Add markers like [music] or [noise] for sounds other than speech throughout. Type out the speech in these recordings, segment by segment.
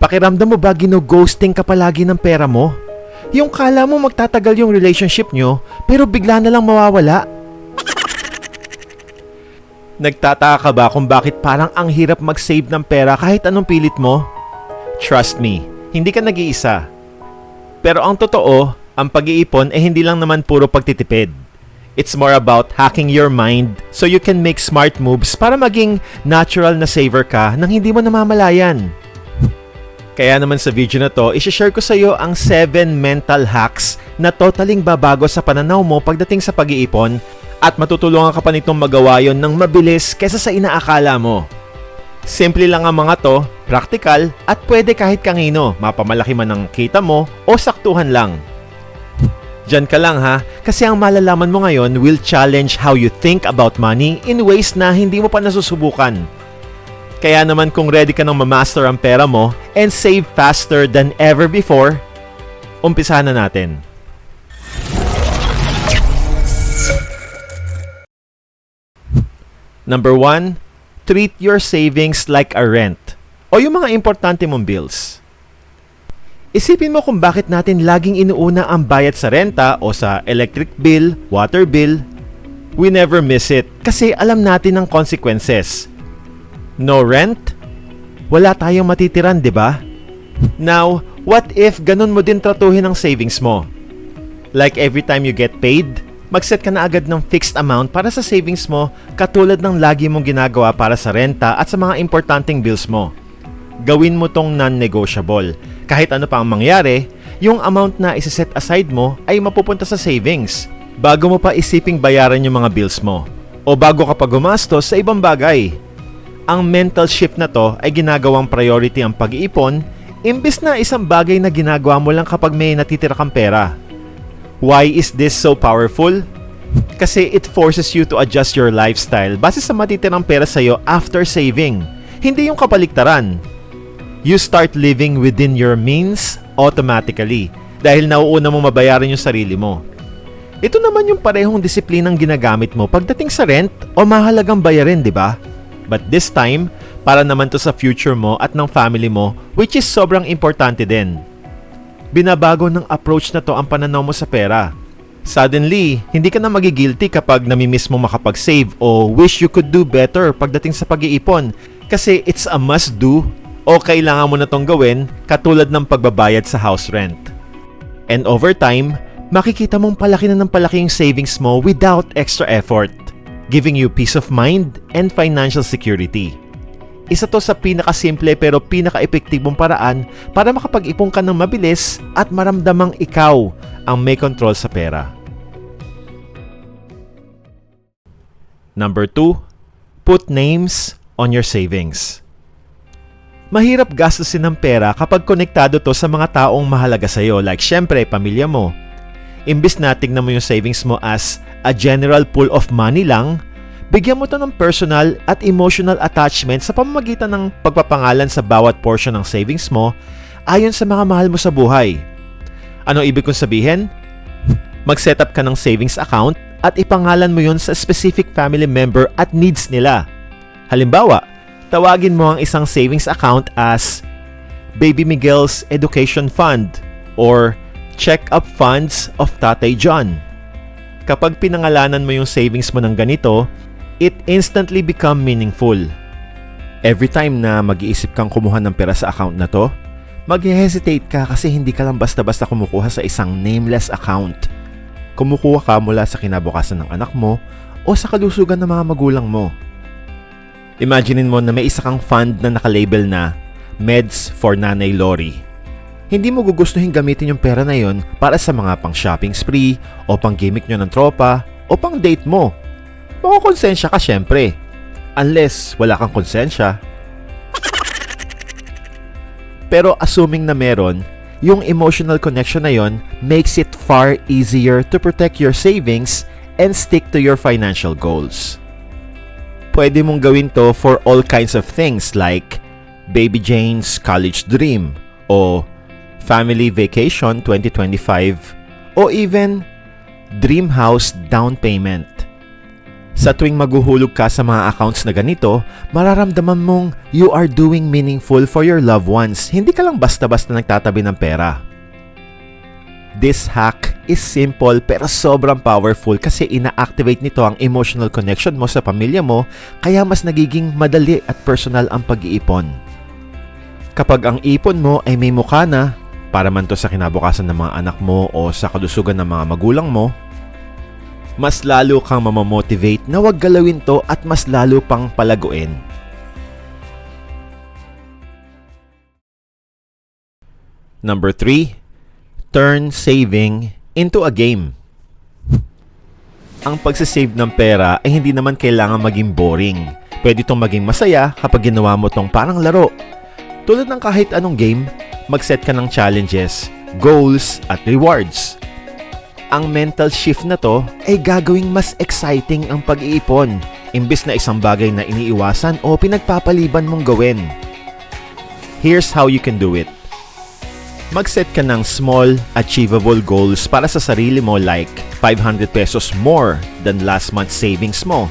Pakiramdam mo ba gino-ghosting ka palagi ng pera mo? Yung kala mo magtatagal yung relationship nyo, pero bigla na lang mawawala? Nagtataka ka ba kung bakit parang ang hirap mag-save ng pera kahit anong pilit mo? Trust me, hindi ka nag-iisa. Pero ang totoo, ang pag-iipon ay hindi lang naman puro pagtitipid. It's more about hacking your mind so you can make smart moves para maging natural na saver ka nang hindi mo namamalayan. Kaya naman sa video na to, isi-share ko sa iyo ang 7 mental hacks na totaling babago sa pananaw mo pagdating sa pag-iipon at matutulungan ka pa nitong magawa yon ng mabilis kesa sa inaakala mo. Simple lang ang mga to, practical at pwede kahit kanino, mapamalaki man ang kita mo o saktuhan lang. Diyan ka lang ha, kasi ang malalaman mo ngayon will challenge how you think about money in ways na hindi mo pa nasusubukan. Kaya naman kung ready ka nang mamaster ang pera mo and save faster than ever before, umpisahan na natin. Number 1, treat your savings like a rent o yung mga importante mong bills. Isipin mo kung bakit natin laging inuuna ang bayad sa renta o sa electric bill, water bill. We never miss it kasi alam natin ang consequences. No rent? Wala tayong matitiran, di ba? Now, what if ganun mo din tratuhin ang savings mo? Like every time you get paid, mag-set ka na agad ng fixed amount para sa savings mo katulad ng lagi mong ginagawa para sa renta at sa mga importanteng bills mo. Gawin mo tong non-negotiable. Kahit ano pa ang mangyari, yung amount na isiset aside mo ay mapupunta sa savings bago mo pa isiping bayaran yung mga bills mo o bago ka pa gumastos sa ibang bagay. Ang mental shift na to ay ginagawang priority ang pag-iipon imbis na isang bagay na ginagawa mo lang kapag may natitira kang pera. Why is this so powerful? Kasi it forces you to adjust your lifestyle base sa matitirang pera sa'yo after saving. Hindi yung kapaliktaran. You start living within your means automatically dahil nauuna mo mabayaran yung sarili mo. Ito naman yung parehong disiplinang ginagamit mo pagdating sa rent o mahalagang bayarin, di ba? But this time, para naman to sa future mo at ng family mo which is sobrang importante din. Binabago ng approach na to ang pananaw mo sa pera. Suddenly, hindi ka na magigilty kapag namimiss mo makapag-save o wish you could do better pagdating sa pag-iipon kasi it's a must-do o kailangan mo na tong gawin katulad ng pagbabayad sa house rent. And over time, makikita mong palaki na ng palaki yung savings mo without extra effort, giving you peace of mind and financial security. Isa to sa pinakasimple pero pinaka-epektibong paraan para makapag-ipon ka ng mabilis at maramdamang ikaw ang may control sa pera. Number 2, put names on your savings. Mahirap gastusin ng pera kapag konektado to sa mga taong mahalaga sa iyo like syempre pamilya mo. Imbis na tignan mo yung savings mo as a general pool of money lang, bigyan mo to ng personal at emotional attachment sa pamamagitan ng pagpapangalan sa bawat portion ng savings mo ayon sa mga mahal mo sa buhay. Ano ibig kong sabihin? [laughs] Mag-set up ka ng savings account at ipangalan mo yon sa specific family member at needs nila. Halimbawa, tawagin mo ang isang savings account as Baby Miguel's Education Fund or Check Up Funds of Tatay John. Kapag pinangalanan mo yung savings mo ng ganito, it instantly become meaningful. Every time na mag-iisip kang kumuha ng pera sa account na to, mag-hesitate ka kasi hindi ka lang basta-basta kumukuha sa isang nameless account. Kumukuha ka mula sa kinabukasan ng anak mo o sa kalusugan ng mga magulang mo. Imaginein mo na may isa kang fund na nakalabel na Meds for Nanay Lori. Hindi mo gugustuhin gamitin yung pera na yon para sa mga pang shopping spree o pang gimmick nyo ng tropa o pang date mo. Makukonsensya ka syempre. Unless wala kang konsensya. Pero assuming na meron, yung emotional connection na yon makes it far easier to protect your savings and stick to your financial goals. Pwede mong gawin to for all kinds of things like Baby Jane's College Dream o Family Vacation 2025 o even Dream House Down Payment. Sa tuwing maguhulog ka sa mga accounts na ganito, mararamdaman mong you are doing meaningful for your loved ones. Hindi ka lang basta-basta nagtatabi ng pera. This hack is simple pero sobrang powerful kasi ina-activate nito ang emotional connection mo sa pamilya mo kaya mas nagiging madali at personal ang pag-iipon. Kapag ang ipon mo ay may mukha na, para man to sa kinabukasan ng mga anak mo o sa kalusugan ng mga magulang mo, mas lalo kang mamamotivate na wag galawin to at mas lalo pang palaguin. Number 3, turn saving into a game. Ang pagsisave ng pera ay hindi naman kailangan maging boring. Pwede itong maging masaya kapag ginawa mo itong parang laro. Tulad ng kahit anong game, mag-set ka ng challenges, goals, at rewards. Ang mental shift na to ay gagawing mas exciting ang pag-iipon, imbis na isang bagay na iniiwasan o pinagpapaliban mong gawin. Here's how you can do it. Mag-set ka ng small, achievable goals para sa sarili mo like 500 pesos more than last month's savings mo.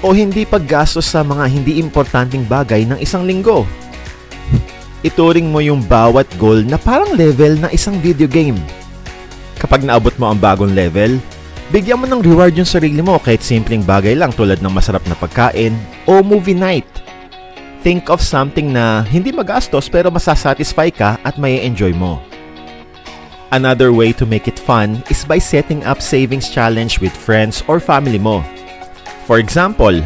O hindi paggastos sa mga hindi importanteng bagay ng isang linggo. Ituring mo yung bawat goal na parang level ng isang video game. Kapag naabot mo ang bagong level, bigyan mo ng reward yung sarili mo kahit simpleng bagay lang tulad ng masarap na pagkain o movie night. Think of something na hindi magastos pero masasatisfy ka at may enjoy mo. Another way to make it fun is by setting up savings challenge with friends or family mo. For example,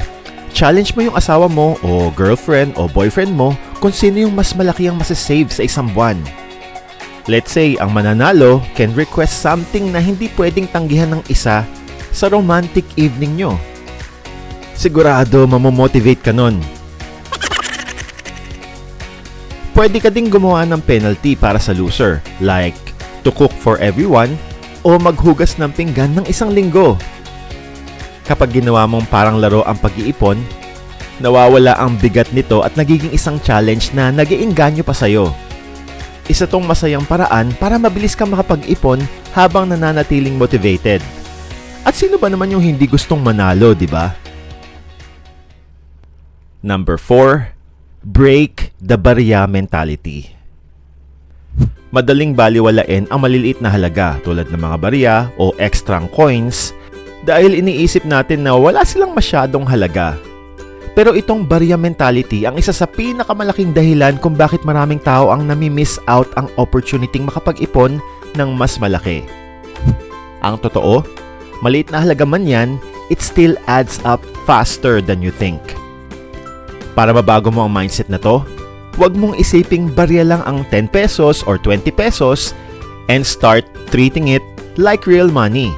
challenge mo yung asawa mo o girlfriend o boyfriend mo kung sino yung mas malaki ang masasave sa isang buwan. Let's say, ang mananalo can request something na hindi pwedeng tanggihan ng isa sa romantic evening nyo. Sigurado mamomotivate ka nun. [laughs] Pwede ka ding gumawa ng penalty para sa loser, like to cook for everyone o maghugas ng pinggan ng isang linggo. Kapag ginawa mong parang laro ang pag-iipon, nawawala ang bigat nito at nagiging isang challenge na nagiinganyo pa sa'yo. Isa tong masayang paraan para mabilis kang makapag-ipon habang nananatiling motivated. At sino ba naman yung hindi gustong manalo, di ba? Number 4, break the barya mentality. Madaling baliwalain ang maliliit na halaga tulad ng mga barya o extra coins dahil iniisip natin na wala silang masyadong halaga. Pero itong barya mentality ang isa sa pinakamalaking dahilan kung bakit maraming tao ang nami-miss out ang opportunity makapag-ipon ng mas malaki. Ang totoo, maliit na halaga man yan, it still adds up faster than you think. Para mabago mo ang mindset na to, huwag mong isiping barya lang ang 10 pesos or 20 pesos and start treating it like real money.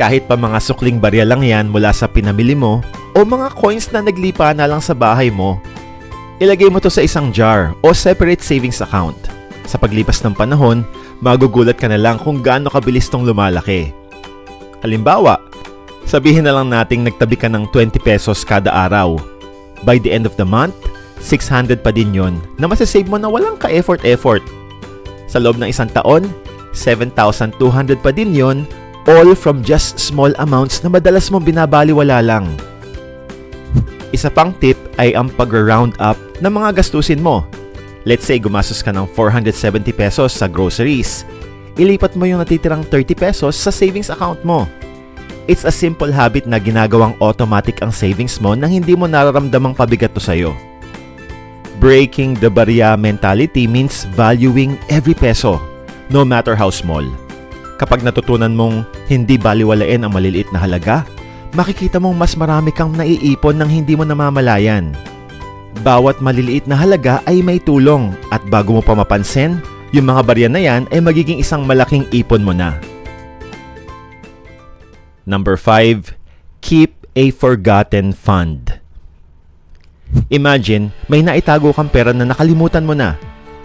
Kahit pa mga sukling barya lang yan mula sa pinamili mo o mga coins na naglipa na lang sa bahay mo, ilagay mo to sa isang jar o separate savings account. Sa paglipas ng panahon, magugulat ka na lang kung gaano kabilis tong lumalaki. Halimbawa, sabihin na lang nating nagtabi ka ng 20 pesos kada araw. By the end of the month, 600 pa din yon na masasave mo na walang ka-effort-effort. Sa loob ng isang taon, 7,200 pa din yon all from just small amounts na madalas mong binabaliwala lang. Isa pang tip ay ang pag-round up ng mga gastusin mo. Let's say gumastos ka ng 470 pesos sa groceries. Ilipat mo yung natitirang 30 pesos sa savings account mo. It's a simple habit na ginagawang automatic ang savings mo nang hindi mo nararamdamang pabigat to sa'yo. Breaking the barya mentality means valuing every peso, no matter how small. Kapag natutunan mong hindi baliwalain ang maliliit na halaga, makikita mong mas marami kang naiipon nang hindi mo namamalayan. Bawat maliliit na halaga ay may tulong at bago mo pa mapansin, yung mga barya na yan ay magiging isang malaking ipon mo na. Number 5, keep a forgotten fund. Imagine, may naitago kang pera na nakalimutan mo na.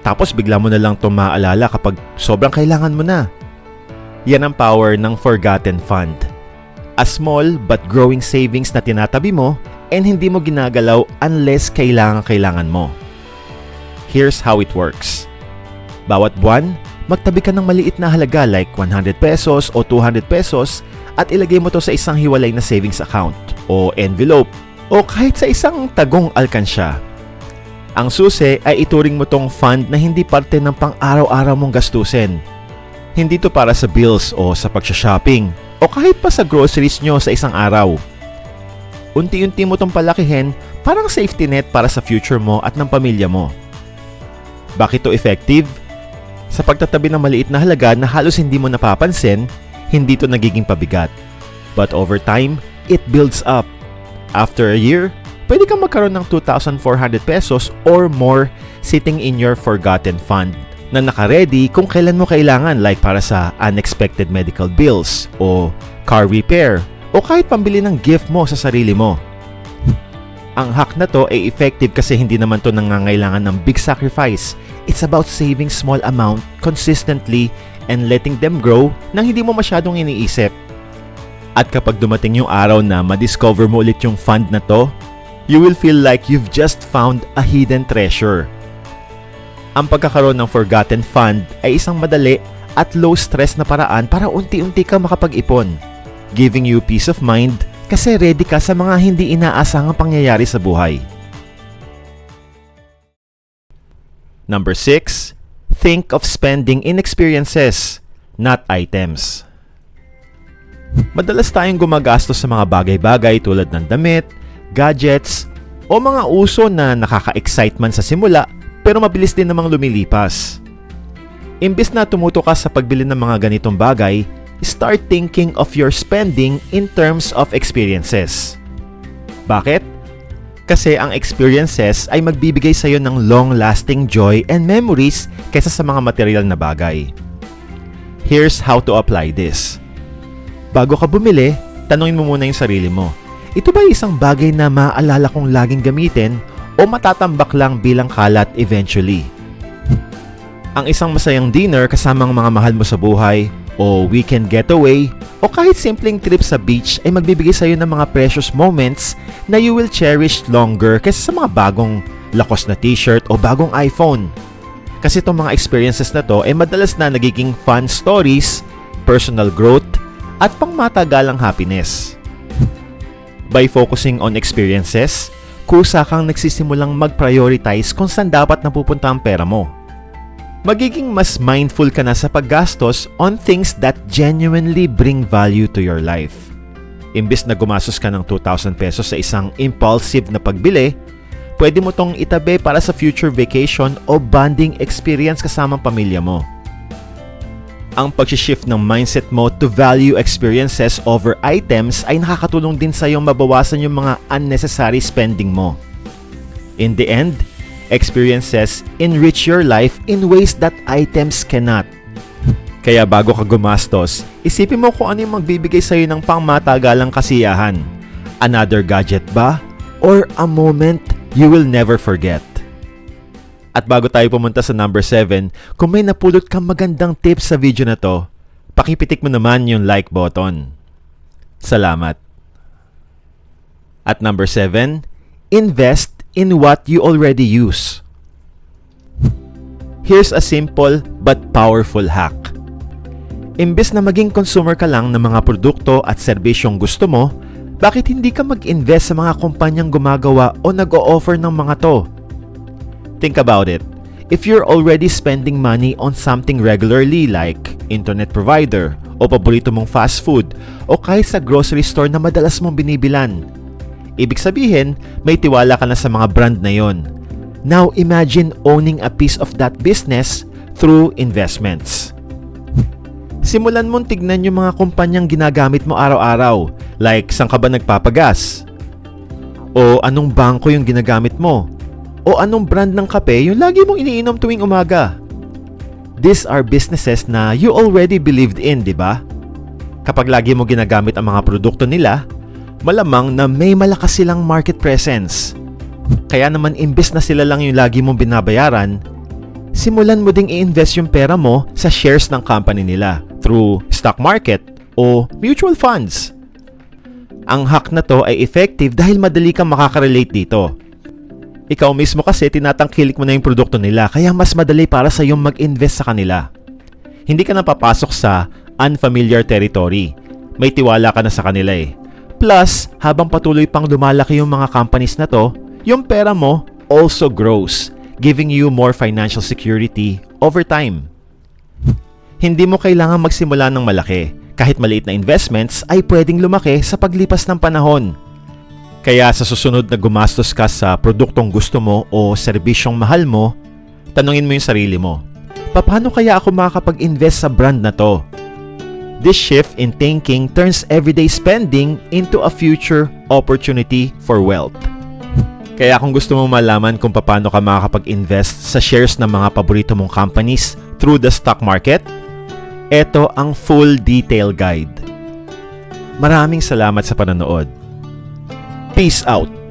Tapos bigla mo na lang ito maaalala kapag sobrang kailangan mo na. Yan ang power ng forgotten fund. A small but growing savings na tinatabi mo and hindi mo ginagalaw unless kailangan-kailangan mo. Here's how it works. Bawat buwan, magtabi ka ng maliit na halaga like 100 pesos o 200 pesos at ilagay mo to sa isang hiwalay na savings account o envelope o kahit sa isang tagong alkansya. Ang susi ay ituring mo tong fund na hindi parte ng pang-araw-araw mong gastusin. Hindi to para sa bills o sa pagsha-shopping o kahit pa sa groceries nyo sa isang araw. Unti-unti mo tong palakihin parang safety net para sa future mo at ng pamilya mo. Bakit to effective? Sa pagtatabi ng maliit na halaga na halos hindi mo napapansin, hindi to nagiging pabigat. But over time, it builds up. After a year, pwede kang magkaroon ng 2,400 pesos or more sitting in your forgotten fund na nakaredy kung kailan mo kailangan like para sa unexpected medical bills o car repair o kahit pambili ng gift mo sa sarili mo. [laughs] Ang hack na to ay effective kasi hindi naman to nangangailangan ng big sacrifice. It's about saving small amount consistently and letting them grow nang hindi mo masyadong iniisip. At kapag dumating yung araw na madiscover mo ulit yung fund na to, you will feel like you've just found a hidden treasure. Ang pagkakaroon ng forgotten fund ay isang madali at low stress na paraan para unti-unti ka makapag-ipon, giving you peace of mind kasi ready ka sa mga hindi inaasahang pangyayari sa buhay. Number 6. Think of spending in experiences, not items. Madalas tayong gumagastos sa mga bagay-bagay tulad ng damit, gadgets, o mga uso na nakaka-excite man sa simula pero mabilis din namang lumilipas. Imbis na tumuto ka sa pagbili ng mga ganitong bagay, start thinking of your spending in terms of experiences. Bakit? Kasi ang experiences ay magbibigay sa iyo ng long-lasting joy and memories kaysa sa mga material na bagay. Here's how to apply this. Bago ka bumili, tanungin mo muna yung sarili mo. Ito ba isang bagay na maaalala kong laging gamitin o matatambak lang bilang kalat eventually? Ang isang masayang dinner kasama ang mga mahal mo sa buhay o weekend getaway o kahit simpleng trip sa beach ay magbibigay sa iyo ng mga precious moments na you will cherish longer kaysa sa mga bagong lakos na t-shirt o bagong iPhone. Kasi itong mga experiences na to ay madalas na nagiging fun stories, personal growth, at pangmatagalang happiness. By focusing on experiences, kusa kang nagsisimulang mag-prioritize kung saan dapat napupunta ang pera mo magiging mas mindful ka na sa paggastos on things that genuinely bring value to your life. Imbis na gumastos ka ng 2,000 pesos sa isang impulsive na pagbili, pwede mo tong itabi para sa future vacation o bonding experience kasamang pamilya mo. Ang pag-shift ng mindset mo to value experiences over items ay nakakatulong din sa iyong mabawasan yung mga unnecessary spending mo. In the end, experiences enrich your life in ways that items cannot. Kaya bago ka gumastos, isipin mo kung ano yung magbibigay sa iyo ng pangmatagalang kasiyahan. Another gadget ba? Or a moment you will never forget? At bago tayo pumunta sa number 7, kung may napulot kang magandang tips sa video na to, pakipitik mo naman yung like button. Salamat. At number 7, invest in what you already use. Here's a simple but powerful hack. Imbes na maging consumer ka lang ng mga produkto at serbisyong gusto mo, bakit hindi ka mag-invest sa mga kumpanyang gumagawa o nag-o-offer ng mga to? Think about it. If you're already spending money on something regularly like internet provider o paborito mong fast food o kahit sa grocery store na madalas mong binibilan, Ibig sabihin, may tiwala ka na sa mga brand na yon. Now imagine owning a piece of that business through investments. Simulan mong tignan yung mga kumpanyang ginagamit mo araw-araw, like saan ka ba nagpapagas? O anong bangko yung ginagamit mo? O anong brand ng kape yung lagi mong iniinom tuwing umaga? These are businesses na you already believed in, di ba? Kapag lagi mo ginagamit ang mga produkto nila, malamang na may malakas silang market presence. Kaya naman imbes na sila lang yung lagi mong binabayaran, simulan mo ding i-invest yung pera mo sa shares ng company nila through stock market o mutual funds. Ang hack na to ay effective dahil madali kang makaka-relate dito. Ikaw mismo kasi tinatangkilik mo na yung produkto nila kaya mas madali para sa iyong mag-invest sa kanila. hindi ka na papasok sa unfamiliar territory. May tiwala ka na sa kanila eh. Plus, habang patuloy pang lumalaki yung mga companies na to, yung pera mo also grows, giving you more financial security over time. Hindi mo kailangan magsimula ng malaki. Kahit maliit na investments ay pwedeng lumaki sa paglipas ng panahon. Kaya sa susunod na gumastos ka sa produktong gusto mo o serbisyong mahal mo, tanungin mo yung sarili mo, paano kaya ako makakapag-invest sa brand na to? This shift in thinking turns everyday spending into a future opportunity for wealth. Kaya kung gusto mo malaman kung paano ka makakapag-invest sa shares ng mga paborito mong companies through the stock market, ito ang full detail guide. Maraming salamat sa panonood. Peace out!